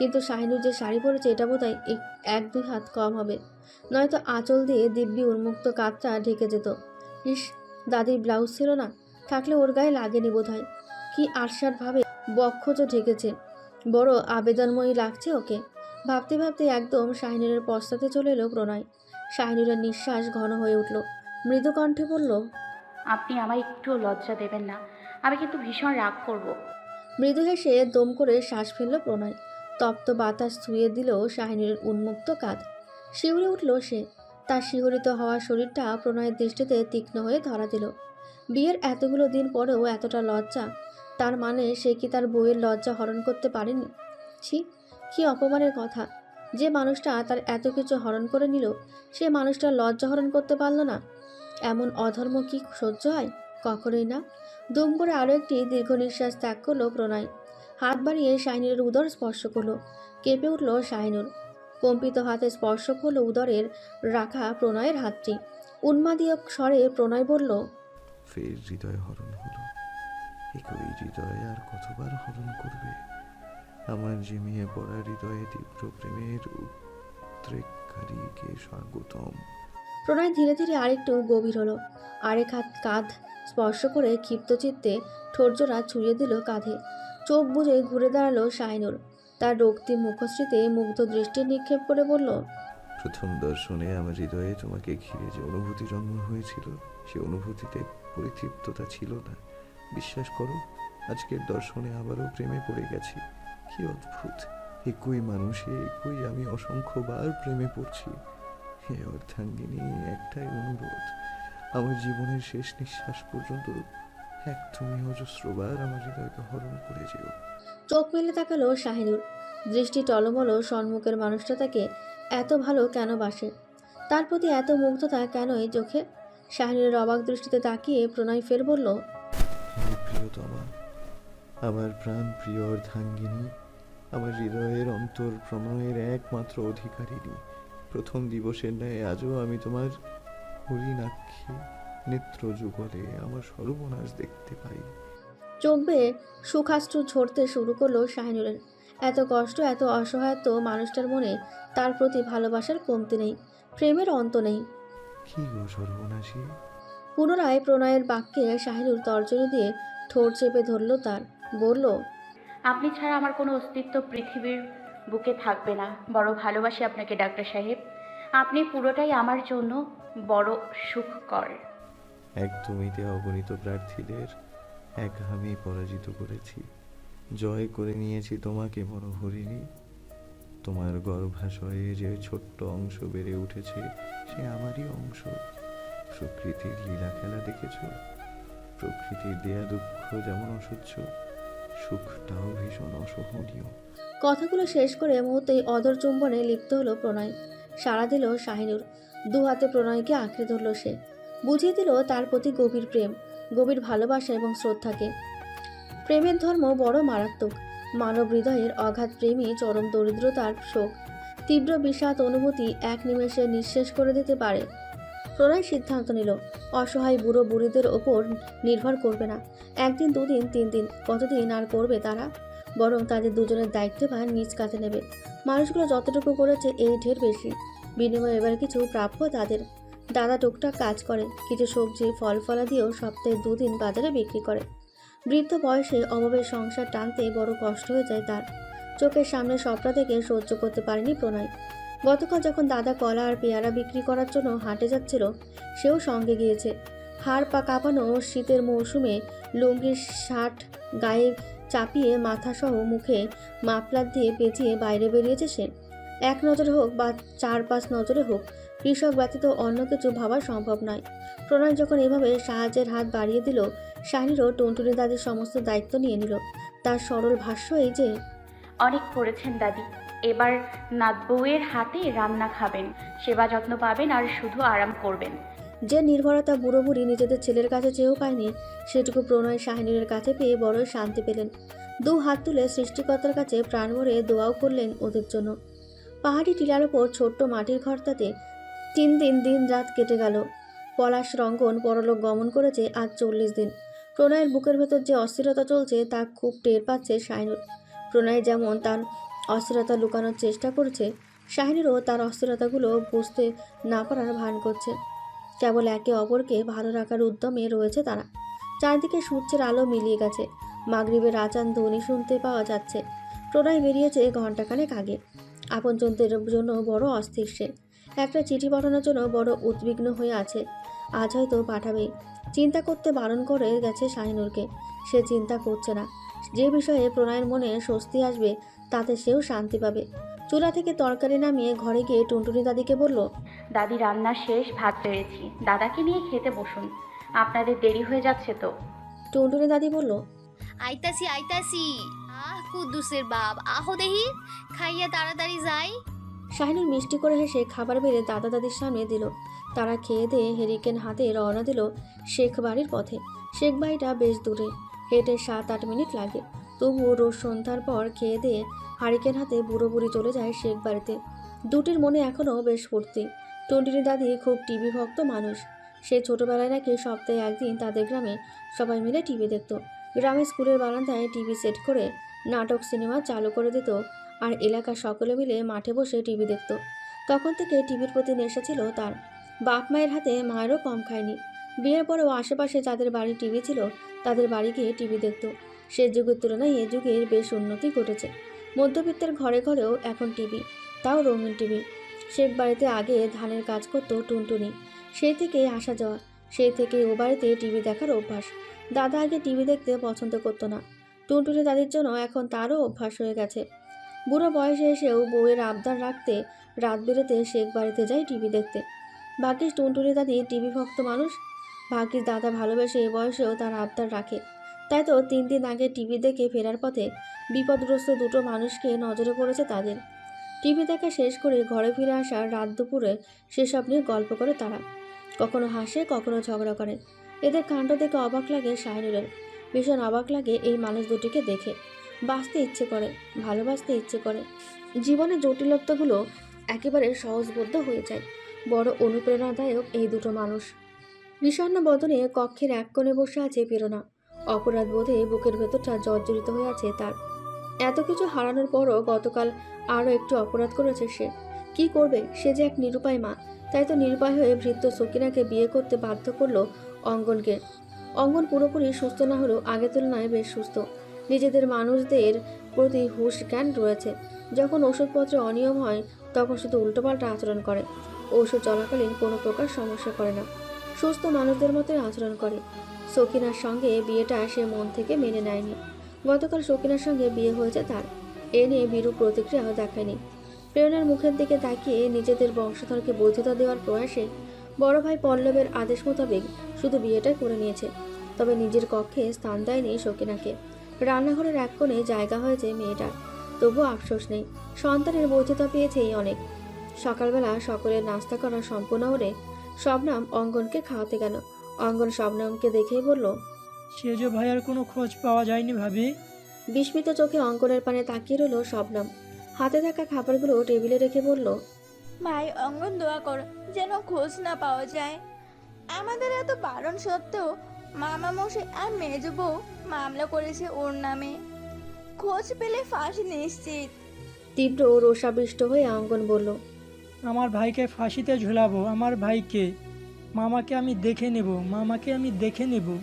কিন্তু শাহিনুর যে শাড়ি পরেছে এটা বোধহয় এক- এক দুই হাত কম হবে। নয়তো আঁচল দিয়ে দিব্যি উন্মুক্ত কাপটা ঢেকে যেত। ইস দাদির ব্লাউজ ছিল না? থাকলে ওর গায়ে লাগেনি বোধ হয় কি আটসাটভাবে বক্ষজ ঢেকেছে। বড় আবেদনময়ী লাগছে ওকে। ভাবতে ভাবতে একদম শাহিনুরের পশ্চাতে চলে এলো প্রণয়। শাহিনুরের নিঃশ্বাস ঘন হয়ে উঠল। মৃদু কণ্ঠে বলল আপনি আমায় একটু লজ্জা দেবেন না। আমি কিন্তু ভীষণ রাগ করব। মৃদু হেসে দম করে শ্বাস ফেলল প্রণয়। তপ্ত বাতাস ছুঁয়ে দিল শাহিনীর উন্মুক্ত কাঁধ। শিউরে উঠল সে। তার শিহরিত হওয়া শরীরটা প্রণয়ের দৃষ্টিতে তীক্ষ্ণ হয়ে ধরা দিল। বিয়ের এতগুলো দিন পরেও এতটা লজ্জা, তার মানে সে কি তার বইয়ের লজ্জা হরণ করতে পারেনি? ছি, কি অপমানের কথা। যে মানুষটা তার এত কিছু হরণ করে নিল, সে মানুষটা লজ্জা হরণ করতে পারল না। এমন অধর্ম কি সহ্য হয়? কখনোই না। দুম করে আরও একটি দীর্ঘ নিঃশ্বাস ত্যাগ করল প্রণয়। হাত বাড়িয়ে শাহিনুরের উদর স্পর্শ করল। কেঁপে উঠল শাহিনুর কম্পিত হাতে স্পর্শ করল উদরের রাখা প্রণয়ের হাতটি। উন্মাদীয় স্বরে প্রণয় বলল, ফের হৃদয় হরণ হলো। একই হৃদয় আর কতবার হরণ করবে? আমার জিমিয়ে পড়া হৃদয়ে তীব্র প্রেমের উদ্রেককারীকে স্বাগতম। প্রণয় ধীরে ধীরে আরেকটু গভীর হলো। আরেক হাত কাঁধ স্পর্শ করে ক্ষিপ্ত চিত্তে ঠোরজোড়া ছুঁয়ে দিল কাঁধে। চোখ বুজে ঘুরে দাঁড়াল শাহিনুর তার রক্তিম মুখশ্রীতে মুগ্ধ দৃষ্টি নিক্ষেপ করে বলল, প্রথম দর্শনে আমার হৃদয়ে তোমাকে ঘিরে যে অনুভূতি জন্ম হয়েছিল, সে অনুভূতিতে পরিতৃপ্ততা ছিল না। বিশ্বাস করো, আজকের দর্শনে আবারও প্রেমে পড়ে গেছি। কি অদ্ভুত! একই মানুষে, একই আমি অসংখ্যবার প্রেমে পড়ছি। হে অর্ধাঙ্গিনী একটাই অনুরোধ। আমার জীবনের শেষ নিঃশ্বাস পর্যন্ত এক তুমি অজস্রবার আমার হৃদয়কে হরণ করে যেও। চোখ মেলে তাকালো শাহিনুর। দৃষ্টি টলমলো সম্মুখের মানুষটা তাকে এত ভালো কেন বাসে? তার প্রতি এত মুগ্ধতা কেন এই চোখে? শাহিনুরের অবাক দৃষ্টিতে তাকিয়ে প্রণয় ফের বলল হে প্রিয়তমা আমার প্রাণ প্রিয় অর্ধাঙ্গিনী আমার হৃদয়ের অন্তর প্রণয়ের একমাত্র অধিকারিণী। প্রথম দিবসের ন্যায় আজও আমি তোমার হরিণাক্ষী নেত্র যুগলে আমার সর্বনাশ দেখতে পাই। চোখ বেয়ে সুখাস্ত্র ঝরতে শুরু করল শাহিনুরের। এত কষ্ট এত অসহায়ত্ব মানুষটার মনে তার প্রতি ভালোবাসার কমতি নেই প্রেমের অন্ত নেই। কি গো সর্বনাশী? পুনরায় প্রণয়ের বাক্যে শাহিনুর তর্জনী দিয়ে ঠোঁট চেপে ধরল তার বলল আপনি ছাড়া আমার কোনো অস্তিত্ব পৃথিবীর বুকে থাকবে না। বড় ভালোবাসি আপনাকে, ডাক্তার সাহেব। আপনি পুরোটাই আমার জন্য বড় সুখকর। একদমিতে অগণিত প্রার্থীদের এক আমি পরাজিত করেছি। জয় করে নিয়েছি তোমাকে বড় হরিণী তোমার গর্ভাশয়ে যে ছোট্ট অংশ বেড়ে উঠেছে, সে আমারই অংশ। প্রকৃতির লীলা খেলা দেখেছ? প্রকৃতির দেয়া দুঃখ যেমন অসহ্য সুখটাও ভীষণ অসহনীয়। কথাগুলো শেষ করে মুহূর্তেই অদর চুম্বনে লিপ্ত হলো প্রণয়। সাড়া দিল শাহিনুর। দু হাতে প্রণয়কে আঁকড়ে ধরল সে। বুঝিয়ে দিল তার প্রতি গভীর প্রেম, গভীর ভালোবাসা এবং শ্রদ্ধাকে। প্রেমের ধর্ম বড় মারাত্মক। মানব হৃদয়ের অগাধ প্রেমই চরম দরিদ্রতার শোক। তীব্র বিষাদ অনুভূতি এক নিমেষে নিঃশেষ করে দিতে পারে। প্রণয় সিদ্ধান্ত নিল, অসহায় বুড়ো বুড়িদের ওপর নির্ভর করবে না। একদিন, দুদিন, তিন দিন, কতদিন আর করবে তারা? বরং তাদের দুজনের দায়িত্বভার নিজ কাঁধে নেবে। মানুষগুলো যতটুকু করেছে এই ঢের বেশি। বিনিময়ে এবার কিছু প্রাপ্য তাদের। দাদা টুকটাক কাজ করে, কিছু সবজি, ফল ফলা দিয়েও সপ্তাহে দুদিন বাজারে বিক্রি করে। বৃদ্ধ বয়সে অভাবের সংসার টানতে বড় কষ্ট হয়ে যায় তার। চোখের সামনে সবটা থেকে সহ্য করতে পারেনি প্রণয়। গতকাল যখন দাদা কলা আর পেয়ারা বিক্রি করার জন্য হাটে যাচ্ছিল, সেও সঙ্গে গিয়েছে। হাড় পা কাঁপানো শীতের মৌসুমে লুঙ্গির শার্ট গায়ে চাপিয়ে মাথাসহ মুখে মাফলার দিয়ে পেঁচিয়ে বাইরে বেরিয়েছে সে। এক নজরে হোক বা চার পাঁচ নজরে হোক, কৃষক ব্যতীত অন্য কিছু ভাবা সম্ভব নয়। প্রণয় যখন এভাবে সাহায্যের হাত বাড়িয়ে দিল শাহিরও টুনটুনি দাদির সমস্ত দায়িত্ব নিয়ে নিল। তার সরল ভাষ্য এই যে, অনেক করেছেন দাদি। এবার নাত বউয়ের হাতে রান্না খাবেন। সেবা যত্ন পাবেন আর শুধু আরাম করবেন। যে নির্ভরতা বুড়ো বুড়ি নিজেদের ছেলের কাছে চেয়েও পায়নি, সেটুকু প্রণয় শাহিনুরের কাছে পেয়ে বড়ই শান্তি পেলেন। দু হাত তুলে সৃষ্টিকর্তার কাছে প্রাণ ভরে দোয়াও করলেন ওদের জন্য। পাহাড়ি টিলার ওপর ছোট্ট মাটির ঘরটাতে তিন দিন দিন রাত কেটে গেল। পলাশ রঙ্গন পরলোক গমন করেছে আজ চল্লিশ দিন। প্রণয়ের বুকের ভেতর যে অস্থিরতা চলছে তা খুব টের পাচ্ছে শাহিনুর। প্রণয় যেমন তার অস্থিরতা লুকানোর চেষ্টা করছে, শাহিনুরও তার অস্থিরতাগুলো বুঝতে না পারার ভান করছে। কেবল একে অপরকে ভালো রাখার উদ্যমে রয়েছে তারা। চারদিকে সূর্যের আলো মিলিয়ে গেছে। মাগরিবের আচান ধ্বনি শুনতে পাওয়া যাচ্ছে। প্রণয় বেরিয়েছে ঘণ্টাখানেক আগে। আপনজনদের জন্য বড় অস্থির সে। একটা চিঠি পাঠানোর জন্য বড় উদ্বিগ্ন হয়ে আছে। আজ হয়তো পাঠাবেই। চিন্তা করতে বারণ করে গেছে শাহিনুরকে। সে চিন্তা করছে না। যে বিষয়ে প্রণয়ের মনে স্বস্তি আসবে তাতে সেও শান্তি পাবে। চুলা থেকে তরকারি নামিয়ে ঘরে গিয়ে টুনটুনি দাদিকে বলল দাদি রান্না শেষ ভাত বেড়েছি দাদাকে নিয়ে খেতে বসুন। আপনাদের দেরি হয়ে যাচ্ছে তো। টুনটুনি দাদি বলল আইতাছি আইতাছি। আহ কুদ্দুসের বাপ। আহো দেহি খাইয়া তাড়াতাড়ি যাই। শাহিনুর মিষ্টি করে হেসে খাবার বেড়ে দাদা দাদির সামনে দিল। তারা খেয়ে দিয়ে হেরিকেন হাতে রওনা দিল শেখ বাড়ির পথে। শেখ বাড়িটা বেশ দূরে। হেঁটে সাত আট মিনিট লাগে। তবুও রোজ সন্ধ্যার পর খেয়ে দিয়ে হারিকেন হাতে বুড়ো বুড়ি চলে যায় শেখ বাড়িতে। দুটির মনে এখনও বেশ ফুর্তি। টন্টিনি দাদি খুব টিভি ভক্ত মানুষ। সে ছোটোবেলায় নাকি সপ্তাহে একদিন তাদের গ্রামে সবাই মিলে টিভি দেখত। গ্রামে স্কুলের বারান্দায় টিভি সেট করে নাটক, সিনেমা চালু করে দিত আর এলাকার সকলে মিলে মাঠে বসে টিভি দেখত। তখন থেকে টিভির প্রতি নেশা ছিল তার। বাপ মায়ের হাতে মায়েরও কম খায়নি। বিয়ের পরেও আশেপাশে যাদের বাড়ি টিভি ছিল, তাদের বাড়ি গিয়ে টিভি দেখত। সে যুগের তুলনায় এ যুগের বেশ উন্নতি ঘটেছে। মধ্যবিত্তের ঘরে ঘরেও এখন টিভি, তাও রঙিন টিভি। শেখ বাড়িতে আগে ধানের কাজ করতো টুনটুনি। সেই থেকে আসা যাওয়া, সেই থেকে ও বাড়িতে টিভি দেখার অভ্যাস। দাদা আগে টিভি দেখতে পছন্দ করতো না। টুনটুনি দাদির জন্য এখন তারও অভ্যাস হয়ে গেছে। বুড়ো বয়সে এসেও বউয়ের আবদার রাখতে, রাত বেরোতে শেখ বাড়িতে যায় টিভি দেখতে। ভাগ্যিস টুনটুনি দাদি টিভি ভক্ত মানুষ। ভাগ্যিস দাদা ভালোবেসে এ বয়সেও তার আবদার রাখে। তাই তো তিন দিন আগে টিভি দেখে ফেরার পথে বিপদগ্রস্ত দুটো মানুষকে নজরে পড়েছে তাদের। টিভি দেখা শেষ করে ঘরে ফিরে আসা রাত দুপুরে সেসব নিয়ে গল্প করে তারা। কখনো হাসে, কখনো ঝগড়া করে। এদের কাণ্ড দেখে অবাক লাগে শাহিনুরের। ভীষণ অবাক লাগে এই মানুষ দুটিকে দেখে। বাঁচতে ইচ্ছে করে, ভালোবাসতে ইচ্ছে করে। জীবনের জটিলতাগুলো একেবারে সহজবোধ্য হয়ে যায়। বড় অনুপ্রেরণাদায়ক এই দুটো মানুষ। বিষণ্ণ বদনে কক্ষের এক কোণে বসে আছে প্রেরণা অপরাধ বোধে বুকের ভেতরটা জর্জরিত হয়ে আছে তার। এত কিছু হারানোর পরও গতকাল আরও একটু অপরাধ করেছে সে। কি করবে? সে যে এক নিরুপায় মা। তাই তো নিরুপায় হয়ে ভৃত্য সকিনাকে বিয়ে করতে বাধ্য করল অঙ্গনকে। অঙ্গন পুরোপুরি সুস্থ না হলেও আগের তুলনায় বেশ সুস্থ। নিজেদের মানুষদের প্রতি হুঁশ জ্ঞান রয়েছে। যখন ওষুধপত্রে অনিয়ম হয়, তখন শুধু উল্টোপাল্টা আচরণ করে। ঔষধ চলাকালীন কোনো প্রকার সমস্যা করে না। সুস্থ মানুষদের মতোই আচরণ করে। সকিনার সঙ্গে বিয়েটা সে মন থেকে মেনে নেয়নি। গতকাল সকিনার সঙ্গে বিয়ে হয়েছে তার। এ নিয়ে বিরূপ প্রতিক্রিয়াও দেখায়নি। প্রেরণার মুখের দিকে তাকিয়ে নিজেদের বংশধরকে বৈধতা দেওয়ার প্রয়াসে বড় ভাই পল্লবের আদেশ মোতাবেক শুধু বিয়েটা করে নিয়েছে। তবে নিজের কক্ষে স্থান দেয়নি সকিনাকে রান্নাঘরের এক কোণে জায়গা হয়েছে মেয়েটার। তবুও আফসোস নেই। সন্তানের বৈধতা পেয়েছেই অনেক। সকালবেলা সকলের নাস্তা করা সম্পূর্ণ হলে শবনাম অঙ্গনকে খাওয়াতে গেল। অঙ্গন শবনামকে দেখেই বলল সেজ ভাইয়ার কোনো খোঁজ পাওয়া যায়নি ভাবি। বিস্মিত চোখে অঙ্কনের পানে তাকিয়ে রইল শবনাম। হাতে থাকা খাবারগুলো টেবিলে রেখে বলল ভাই অঙ্গন দোয়া করো যেন খোঁজ না পাওয়া যায়। আমাদের এত বারণ সত্ত্বেও মামা মশাই আর মেজ বউ মামলা করেছে ওর নামে। খোঁজ পেলে ফাঁসি নিশ্চিত। তীব্র রোষাবিষ্ট হয়ে অঙ্গন বলল আমার ভাইকে ফাঁসিতে ঝুলাবো আমার ভাইকে। মামাকে আমি দেখে নেব মামাকে আমি দেখে নেব।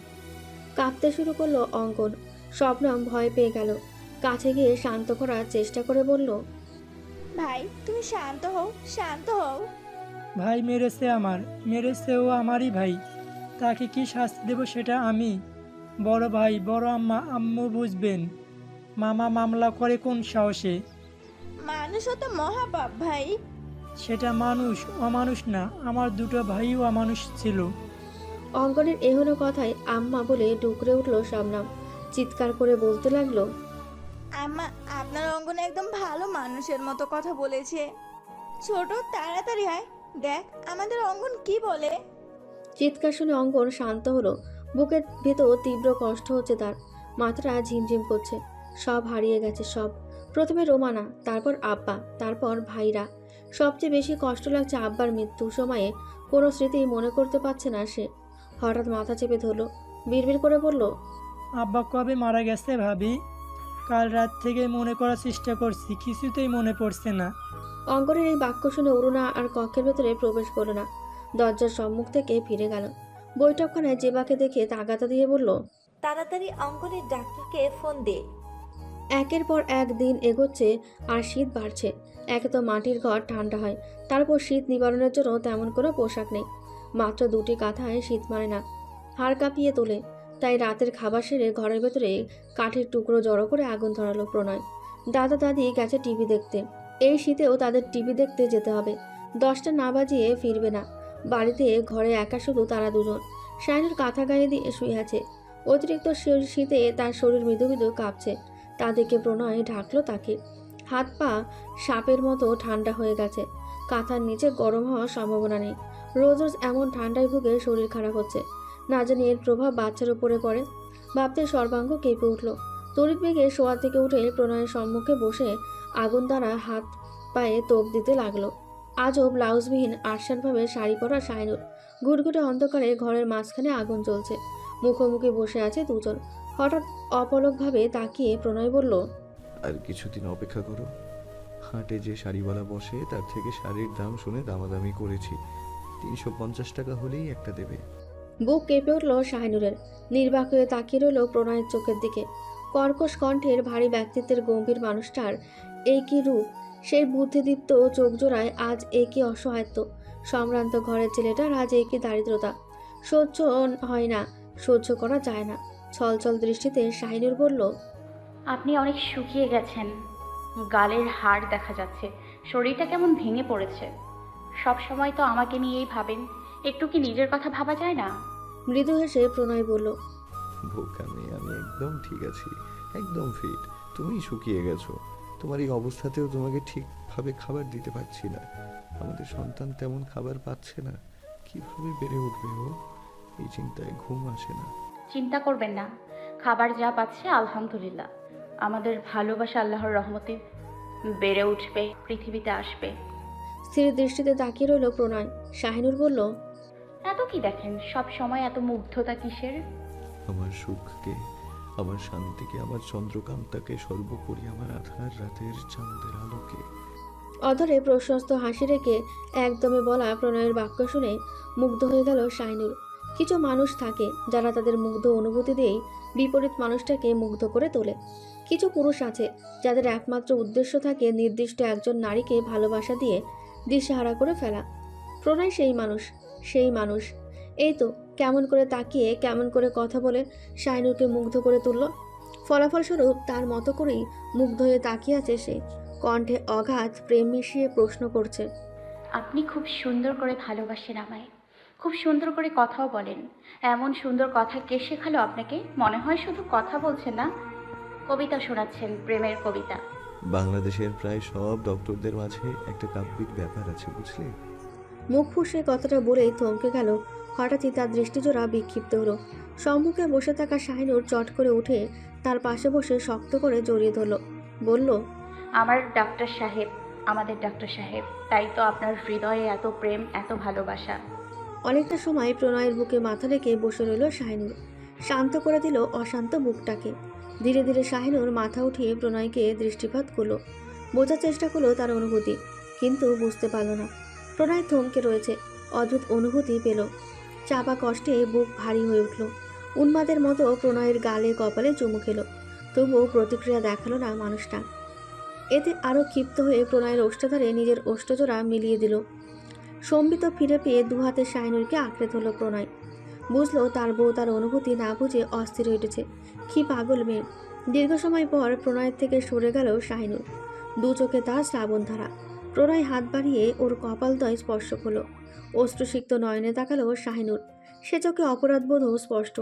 কাঁপতে শুরু করল অঙ্কন। শবনম ভয় পেয়ে গেল। কাছে গিয়ে শান্ত করার চেষ্টা করে বলল ভাই তুমি শান্ত হও শান্ত হও। ভাই মেরেছে আমার মেরেছে ও আমারই ভাই। তাকে কি শাস্তি দেব সেটা আমি? বড় ভাই বড় আম্মা আম্মু বুঝবেন। মামা মামলা করে কোন সাহসে? মানুষও তো মহাপাপ ভাই। সেটা মানুষ অমানুষ না আমার দুটো ভাইও অমানুষ ছিল। অঙ্কনের এহনো কথায় আম্মা বলে ডুকরে উঠল শবনম। চিৎকার করে বলতে লাগল আম্মা আপনার অঙ্গন একদম ভালো মানুষের মতো কথা বলেছে। ছোট তাড়াতাড়ি হয় দেখ আমাদের অঙ্গন কি বলে? চিৎকার শুনে অঙ্গন শান্ত হলো। বুকের ভেতর তীব্র কষ্ট হচ্ছে তার। মাথাটা ঝিমঝিম করছে। সব হারিয়ে গেছে সব। প্রথমে রোমানা তারপর আব্বা তারপর ভাইরা। সবচেয়ে বেশি কষ্ট লাগছে আব্বার মৃত্যু সময়ে। কোনো স্মৃতি মনে করতে পারছে না সে। হঠাৎ মাথা চেপে ধরলো বিড়বিড় করে বলল আব্বা কবে মারা গেছে ভাবি? কাল রাত থেকে মনে করার চেষ্টা করছি কিছুতেই মনে পড়ছে না। অঙ্কনের এই বাক্য শুনে অরুণা আর কক্ষের ভেতরে প্রবেশ করল না। দরজার সম্মুখ থেকে ফিরে গেল। বৈঠকখানায় জেবাকে দেখে তাগাতা দিয়ে বলল তাড়াতাড়ি অঙ্কনের ডাক্তারকে ফোন দে। একের পর এক দিন এগোচ্ছে আর শীত বাড়ছে। একে তো মাটির ঘর ঠান্ডা হয়, তারপর শীত নিবারণের জন্য তেমন কোনো পোশাক নেই। মাত্র দুটি কাঁথায় শীত মারে না, হাড় কাঁপিয়ে তোলে, তাই রাতের খাবার সেরে ঘরের ভেতরে কাঠের টুকরো জড়ো করে আগুন ধরালো প্রণয়। দাদা দাদি গেছে টিভি দেখতে, এই শীতেও তাদের টিভি দেখতে যেতে হবে। দশটা না বাজিয়ে ফিরবে না, বাড়িতে ঘরে একা শুধু তারা দুজন। শাইনের কাঁথা গায়ে দিয়ে শুয়ে আছে, অতিরিক্ত শীতে তার শরীর মৃদু মৃদু কাঁপছে। তা দেখে প্রণয় ঢাকলো তাকে। হাত পা সাপের মতো ঠান্ডা হয়ে গেছে। কাঁথার নিচে গরম হওয়ার সম্ভাবনা নেই। রোজ রোজ এমন ঠান্ডায় ভুগে শরীর খারাপ হচ্ছে। না জানি এর প্রভাব বাচ্চার উপরে পড়ে। ভাবতে সর্বাঙ্গ কেঁপে উঠল। তড়িৎ বেগে শোয়া থেকে উঠে প্রণয়ের সম্মুখে বসে আগুন দ্বারা হাত পায়ে তোপ দিতে লাগল। আজও ব্লাউজবিহীন আটসানভাবে শাড়ি পরা শাইনুর ঘুটঘুটে অন্ধকারে ঘরের মাঝখানে আগুন জ্বলছে। মুখোমুখি বসে আছে দুজন। হঠাৎ অপলকভাবে তাকিয়ে প্রণয় বলল আর কিছুদিন অপেক্ষা করো। হাটে যে শাড়িওয়ালা বসে, তার থেকে শাড়ির দাম শুনে দামাদামি করেছি। তিনশো পঞ্চাশ টাকা হলেই একটা দেবে। বুক কেঁপে উঠল শাহিনুরের। নির্বাক হয়ে তাকিয়ে রইল প্রণয়ের চোখের দিকে। কর্কশ কণ্ঠের ভারী ব্যক্তিত্বের গম্ভীর মানুষটার এই কি রূপ। সেই বুদ্ধিদীপ্ত চোখ জোড়ায় আজ এই কি অসহায়ত্ব। সম্ভ্রান্ত ঘরের ছেলেটার আজ এই কি দারিদ্রতা। সহ্য হয় না, সহ্য করা যায় না। ছলছল দৃষ্টিতে শাহিনুর বলল আপনি অনেক শুকিয়ে গেছেন। গালের হাড় দেখা যাচ্ছে। শরীরটা কেমন ভেঙে পড়েছে। সব সময় তো আমাকে নিয়েই ভাবেন। একটু কি নিজের কথা ভাবা যায় না? মৃদু হেসে প্রণয় বলল বোকা মেয়ে আমি একদম ঠিক আছি। একদম ফিট তুমি শুকিয়ে গেছো। তোমার এই অবস্থাতেও তোমাকে ঠিকভাবে খাবার দিতে পারছি না। আমাদের সন্তান তেমন খাবার পাচ্ছে না। কীভাবে বেড়ে উঠবে ও? এই চিন্তায় ঘুম আসে না। চিন্তা করবেন না। খাবার যা পাচ্ছে আলহামদুলিল্লাহ। আমাদের ভালোবাসা আল্লাহর রহমতে বেড়ে উঠবে পৃথিবীতে আসবে। স্থির দৃষ্টিতে তাকিয়ে রইল প্রণয়। শাহিনুর বলল এত কি দেখেন? সব সময় এত মুগ্ধতা কিসের? আমার সুখকে আমার শান্তিকে আমার চন্দ্রকান্তাকে সর্বোপরি আমার আধার রাতের চাঁদের আলোকে। অধরে প্রশস্ত হাসি রেখে একদমে বলা প্রণয়ের বাক্য শুনে মুগ্ধ হয়ে গেল শাইনুর কিছু মানুষ থাকে যারা তাদের মুগ্ধ অনুভূতি দিয়েই বিপরীত মানুষটাকে মুগ্ধ করে তোলে। কিছু পুরুষ আছে যাদের একমাত্র উদ্দেশ্য থাকে নির্দিষ্ট একজন নারীকে ভালোবাসা দিয়ে দিশেহারা করে ফেলা। প্রণয় সেই মানুষ সেই মানুষ। এই তো কেমন করে তাকিয়ে, কেমন করে কথা বলে শাইনুরকে মুগ্ধ করে তুলল। ফলাফলস্বরূপ তার মতো করেই মুগ্ধ হয়ে তাকিয়ে আছে সে। কণ্ঠে অগাধ প্রেম মিশিয়ে প্রশ্ন করছে। আপনি খুব সুন্দর করে ভালোবাসেন আমায়। খুব সুন্দর করে কথাও বলেন। এমন সুন্দর কথা কে শেখালো আপনাকে? মনে হয় শুধু কথা বলছে না। কবিতা শোনাচ্ছেন প্রেমের কবিতা। বাংলাদেশের প্রায় সব ডক্টরদের মাঝে একটা কাব্যিক ব্যাপার আছে বুঝলে? মুখ ফুসে কথাটা বলেই থমকে গেল। হঠাৎই তার দৃষ্টিজোড়া বিক্ষিপ্ত হলো। সম্মুখে বসে থাকা শাহিনুর চট করে উঠে তার পাশে বসে শক্ত করে জড়িয়ে ধরল। বলল আমার ডাক্তার সাহেব আমাদের ডাক্তার সাহেব তাই তো আপনার হৃদয়ে এত প্রেম এত ভালোবাসা। অনেকটা সময় প্রণয়ের বুকে মাথা রেখে বসে রইল শাহিনুর। শান্ত করে দিল অশান্ত বুকটাকে ধীরে ধীরে শাহিনুর মাথা উঠিয়ে প্রণয়কে দৃষ্টিপাত করল। বোঝার চেষ্টা করল তার অনুভূতি, কিন্তু বুঝতে পারল না। প্রণয় থমকে রয়েছে, অদ্ভুত অনুভূতি পেল। চাপা কষ্টে বুক ভারী হয়ে উঠল। উন্মাদের মতো প্রণয়ের গালে কপালে চুমু খেলো। তবুও প্রতিক্রিয়া দেখাল না মানুষটা। এতে আরও ক্ষিপ্ত হয়ে প্রণয়ের ওষ্ঠাধারে নিজের ওষ্ঠজোড়া মিলিয়ে দিল। সম্বিত ফিরে পেয়ে দুহাতে শাহিনুরকে আঁকড়ে ধরল প্রণয়। বুঝলো তার বউ তার অনুভূতি না বুঝে অস্থির হয়ে উঠেছে। কি পাগল মেয়ে। দীর্ঘ সময় পর প্রণয়ের থেকে সরে গেল শাহিনুর। দু চোখে তার শ্রাবণ ধারা। প্রণয় হাত বাড়িয়ে ওর কপালদয় স্পর্শ করল। অশ্রুসিক্ত নয়নে তাকালো শাহিনুর। সে চোখে অপরাধবোধও স্পষ্ট।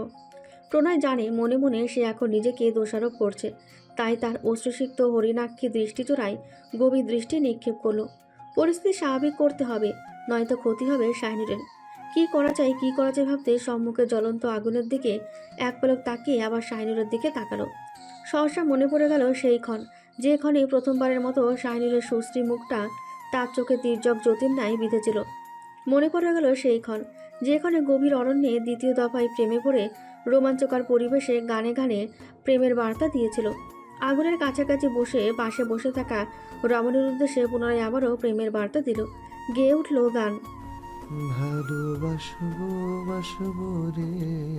প্রণয় জানে মনে মনে সে এখন নিজেকে দোষারোপ করছে। তাই তার অশ্রুসিক্ত হরিণাক্ষী দৃষ্টিচোড়ায় গভীর দৃষ্টি নিক্ষেপ করল। পরিস্থিতি স্বাভাবিক করতে হবে, নয়তো ক্ষতি হবে শাহিনুরের। কি করা যায়, কি করা যায় ভাবতে সম্মুখে জ্বলন্ত আগুনের দিকে এক পলক তাকিয়ে আবার শাহিনুরের দিকে তাকালো। সহসা মনে পড়ে গেল সেই ক্ষণ, যে ক্ষণে প্রথমবারের মতো শাহিনুরের সুশ্রী মুখটা তার চোখে তীর্যক জ্যোতির ন্যায় বিঁধেছিল। মনে পড়ে গেল সেই ক্ষণ যেখানে গভীর অরণ্যে দ্বিতীয় দফায় প্রেমে পড়ে রোমাঞ্চকর পরিবেশে গানে গানে প্রেমের বার্তা দিয়েছিল। আগুনের কাছাকাছি বসে, পাশে বসে থাকা রমণের উদ্দেশ্যে পুনরায় আবারও প্রেমের বার্তা দিল। গেয়ে উঠল গান। ভালোবাসবো, বাসবো রে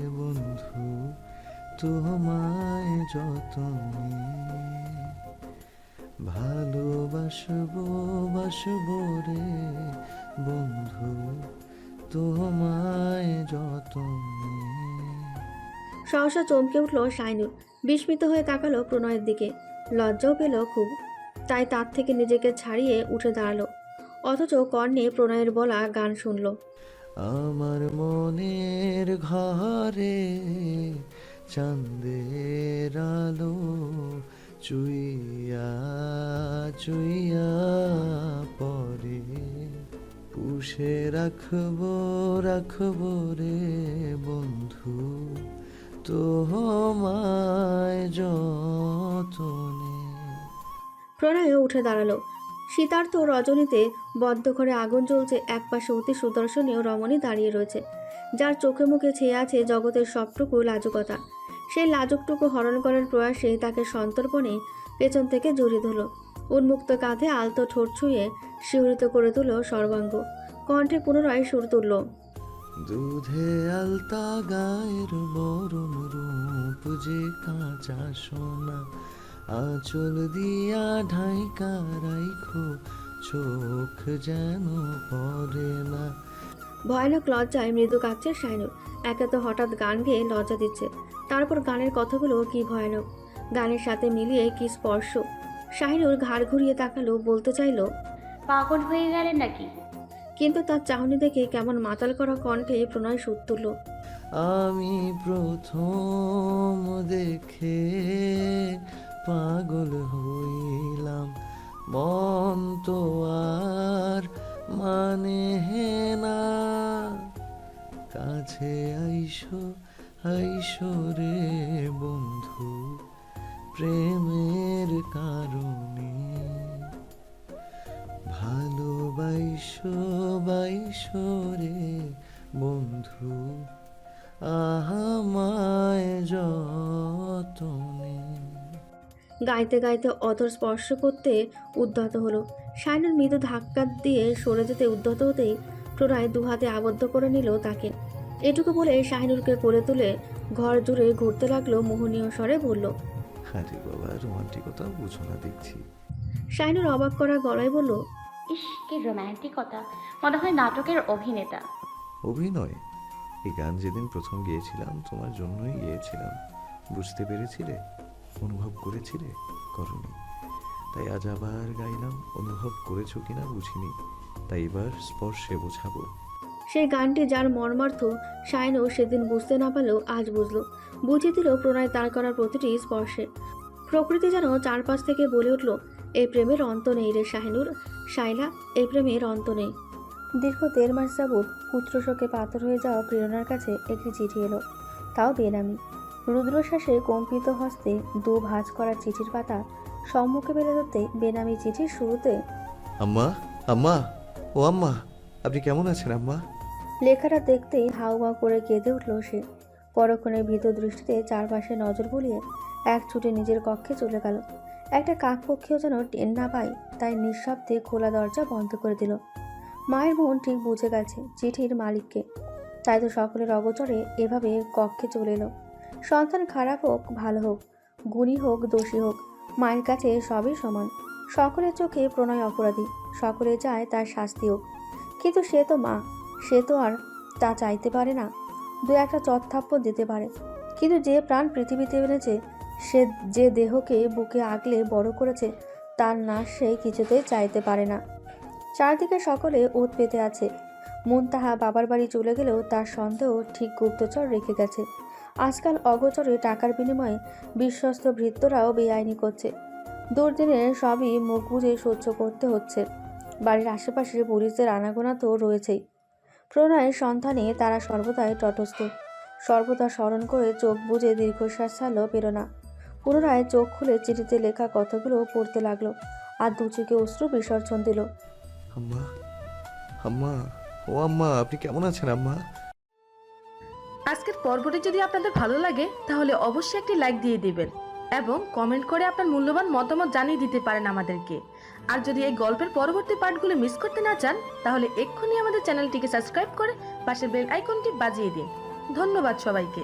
বন্ধু, তোমায় যতনে। ভালোবাসবো, বাসবো রে বন্ধু, তোমায় যতনে। সহসা চমকে উঠল শাইনুর বিস্মিত হয়ে তাকালো প্রণয়ের দিকে। লজ্জাও পেল খুব। তাই তার থেকে নিজেকে ছাড়িয়ে উঠে দাঁড়াল। অথচ কর্ণে প্রণয়ের বলা গান শুনল। আমার মনের ঘরে চাঁদের আলো চুইয়া চুইয়া পরে পুষে রাখব রাখব রে বন্ধু তোমায় যতনে। প্রণয়ও উঠে দাঁড়াল। শীতার্থ রজনীতে বদ্ধ ঘরে আগুন জ্বলছে, এক পাশে অতি সুদর্শনীয় রমণী দাঁড়িয়ে রয়েছে, যার চোখে মুখে ছেয়ে আছে জগতের সবটুকু লাজুকতা। সেই লাজুকটুকু হরণ করার প্রয়াসে তাকে সন্তর্পণে পেছন থেকে জড়িয়ে ধরল। উন্মুক্ত কাঁধে আলতো ঠোঁট ছুঁয়ে শিহরিত করে তুলল সর্বাঙ্গ। কণ্ঠে পুনরায় সুর তুলল, দুধে আলতা গায়ের বরণ রূপ যে কাঁচা সোনা আঁচল দিয়া ঢাইকা রাইখো চোখ যেন পড়ে না। ভয়ানক লজ্জায় মৃদু কাঁদছে শাইনুর একে তো হঠাৎ গান গেয়ে লজ্জা দিচ্ছে। তারপর গানের কথাগুলো কি ভয়ানক? গানের সাথে মিলিয়ে কি স্পর্শ? শাহিনুর ঘাড় ঘুরিয়ে তাকালো বলতে চাইলো পাগল হয়ে গেলেন নাকি? কিন্তু তার চাহনি দেখে কেমন মাতাল করা কণ্ঠে প্রণয় সুর তুলল আমি প্রথম দেখে পাগল হইলাম। মন তো আর মানে হে না। কাছে আইসো আইসো রে বন্ধু, প্রেমের কারণে। ভালোবাইসো, বাইসো রে বন্ধু আহামায় যতনে। গাইতে গাইতে অধর স্পর্শ করতে উদ্ধত হলো। শাইনুর মৃদু ধাক্কা দিয়ে সরে যেতে উদ্ধত হতেই প্রণয় দুহাতে আবদ্ধ করে নিল তাকে। এটুকু বলে শাহিনুরকে কোলে তুলে ঘর জুড়ে ঘুরতে লাগল মোহনীয় স্বরে বলল আরে বাবা রোমান্টিকতা বুঝো না দেখছি। শাহিনুর অবাক করা গলায় বলল ইস কি রোম্যান্টিকতা মনে হয় নাটকের অভিনেতা। অভিনয়? এই গান যেদিন প্রথম গিয়েছিলাম তোমার জন্যই গিয়েছিলাম। বুঝতে পেরেছিলে? অনুভব করেছিলে? করনি। তাই আজ আবার গাইলাম, অনুভব করেছ কিনা বুঝিনি। তাই এবার স্পর্শে বোঝাবো। সেই গানটি যার মর্মার্থ, শাইনও সেদিন বুঝতে না পারলেও আজ বুঝলো। বুঝিয়ে দিল প্রণয় তার করার প্রতিটি স্পর্শে। প্রকৃতি যেন চারপাশ থেকে বলে উঠল এই প্রেমের অন্ত নেই রে শাহিনুর। শাইলা এই প্রেমের অন্ত নেই। দীর্ঘ দেড় মাস যাবৎ পুত্রশোকে পাথর হয়ে যাওয়া প্রেরণার কাছে একটি চিঠি এলো। তাও বেনামি। রুদ্রশ্বাসে কম্পিত হস্তে দু ভাঁজ করা চিঠির পাতা সম্মুখে বেড়ে ধরতে বেনামি চিঠির শুরুতে আম্মা আম্মা ও আম্মা আপনি কেমন আছেন আম্মা? লেখাটা দেখতেই হাউমাউ করে কেঁদে উঠল সে। পরক্ষণে ভীত দৃষ্টিতে চারপাশে নজর বুলিয়ে এক ছুটে নিজের কক্ষে চলে গেল। একটা কাকপক্ষীও যেন টেন না পায় তাই নিঃশব্দে খোলা দরজা বন্ধ করে দিল। মায়ের মন ঠিক বুঝে গেছে চিঠির মালিককে। তাই তো সকলের অগোচরে এভাবে কক্ষে চলে এলো। সন্তান খারাপ হোক, ভালো হোক, গুণী হোক, দোষী হোক, মায়ের কাছে সবই সমান। সকলের চোখে প্রণয় অপরাধী, সকলে চায় তার শাস্তি হোক। কিন্তু সে তো মা, সে তো আর তা চাইতে পারে না, দু একটা চত্থাপ্পড় দিতে পারে। কিন্তু যে প্রাণ পৃথিবীতে এনেছে, সে যে দেহকে বুকে আগলে বড় করেছে, তার না সে কিছুতেই চাইতে পারে না। চারদিকে সকলে ওত পেতে আছে। মন তাহা বাবার বাড়ি চলে গেলেও তার সন্দেহ ঠিক গুপ্তচর রেখে গেছে। আজকাল অগোচরে টাকার বিনিময়ে বিশ্বস্ত ভৃত্যরাও বেআইনি করছে। দুর্দিনে সবই মুখ বুঝে সহ্য করতে হচ্ছে। বাড়ির আশেপাশে পুলিশদের আনাগোনা তো রয়েছেই। প্রণয়ের সন্ধানে তারা সর্বদাই তটস্থ। সর্বদা স্মরণ করে চোখ বুজে দীর্ঘশ্বাস ছাড়ল প্রেরণা। পুনরায় চোখ খুলে চিঠিতে লেখা কথাগুলো পড়তে লাগল। আর দু চোখে অশ্রু বিসর্জন দিল। আম্মা আম্মা, ও আম্মা, আপনি কেমন আছেন আম্মা? আজকের পর্বটি যদি আপনাদের ভালো লাগে, তাহলে অবশ্যই একটি লাইক দিয়ে দিবেন এবং কমেন্ট করে আপনার মূল্যবান মতামত জানিয়ে দিতে পারেন আমাদেরকে। আর যদি এই গল্পের পরবর্তী পার্টগুলো মিস করতে না চান, তাহলে এক্ষুনি আমাদের চ্যানেলটিকে সাবস্ক্রাইব করে পাশের বেল আইকনটি বাজিয়ে দিন। ধন্যবাদ সবাইকে।